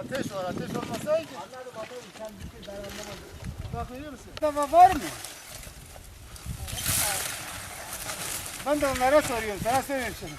ateş var. Ateş olmasaydı. Anladım anladım. Sen bitti ben anlamadım. Bak görüyor musun? Dava var mı? Ben de onlara soruyorum. Sana söylüyorum şimdi.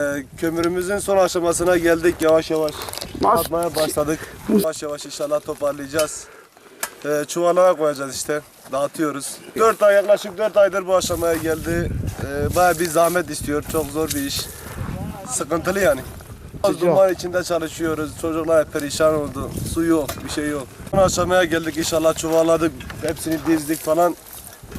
Ee, kömürümüzün son aşamasına geldik yavaş yavaş. Atmaya başladık. Yavaş yavaş inşallah toparlayacağız. Ee, çuvallara koyacağız işte. Dağıtıyoruz. 4 ay yaklaşık 4 aydır bu aşamaya geldi. Ee, Baya bir zahmet istiyor. Çok zor bir iş. Sıkıntılı yani. Az duman içinde çalışıyoruz. Çocuklar hep perişan oldu. Su yok, bir şey yok. Son aşamaya geldik inşallah çuvalladık. Hepsini dizdik falan.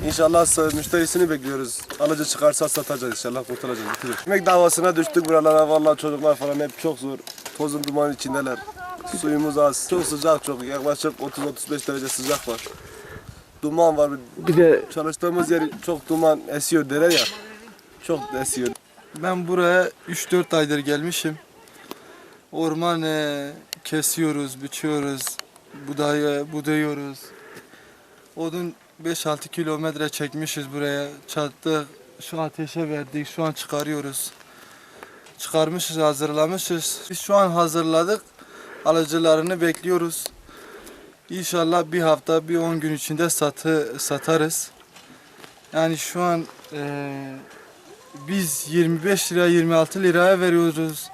İnşallah müşterisini bekliyoruz. Alıcı çıkarsa satacağız inşallah kurtaracağız. bitiririz. Ekmek davasına düştük buralara vallahi çocuklar falan hep çok zor. Tozun duman içindeler. Suyumuz az. Çok sıcak çok. Yaklaşık 30-35 derece sıcak var. Duman var. Bir de Çalıştığımız yer çok duman esiyor derler ya. Çok esiyor. Ben buraya 3-4 aydır gelmişim. Orman e, kesiyoruz, biçiyoruz, buday, budayıyoruz. Odun 5-6 kilometre çekmişiz buraya. Çattık, şu ateşe verdik, şu an çıkarıyoruz. Çıkarmışız, hazırlamışız. Biz şu an hazırladık, alıcılarını bekliyoruz. İnşallah bir hafta, bir 10 gün içinde satı satarız. Yani şu an e, biz 25 lira 26 liraya veriyoruz.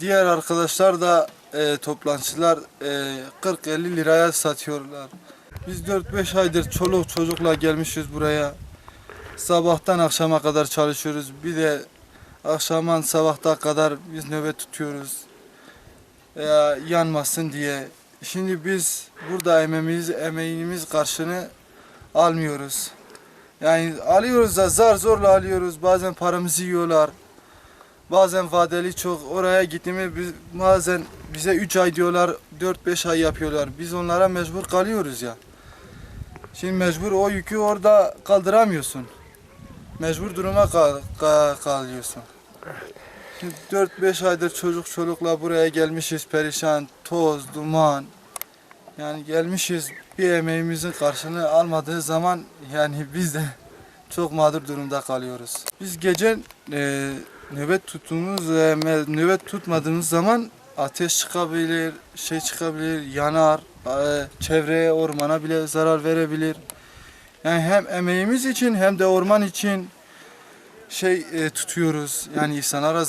Diğer arkadaşlar da e, toplantıcılar e, 40-50 liraya satıyorlar. Biz 4-5 aydır çoluk çocukla gelmişiz buraya. Sabahtan akşama kadar çalışıyoruz. Bir de akşaman sabahta kadar biz nöbet tutuyoruz. E, yanmasın diye. Şimdi biz burada emeğimiz, emeğimiz karşını almıyoruz. Yani alıyoruz da zar zorla alıyoruz. Bazen paramızı yiyorlar. Bazen vadeli çok oraya gittiğimi biz, bazen bize 3 ay diyorlar 4-5 ay yapıyorlar. Biz onlara mecbur kalıyoruz ya. Şimdi mecbur o yükü orada kaldıramıyorsun. Mecbur duruma kal, ka- kalıyorsun. Şimdi 4-5 aydır çocuk çolukla buraya gelmişiz perişan, toz, duman. Yani gelmişiz bir emeğimizin karşılığını almadığı zaman yani biz de çok mağdur durumda kalıyoruz. Biz gece e, nöbet tuttuğumuz me- nöbet tutmadığımız zaman ateş çıkabilir, şey çıkabilir, yanar, e, çevreye, ormana bile zarar verebilir. Yani hem emeğimiz için hem de orman için şey e, tutuyoruz. Yani insanlara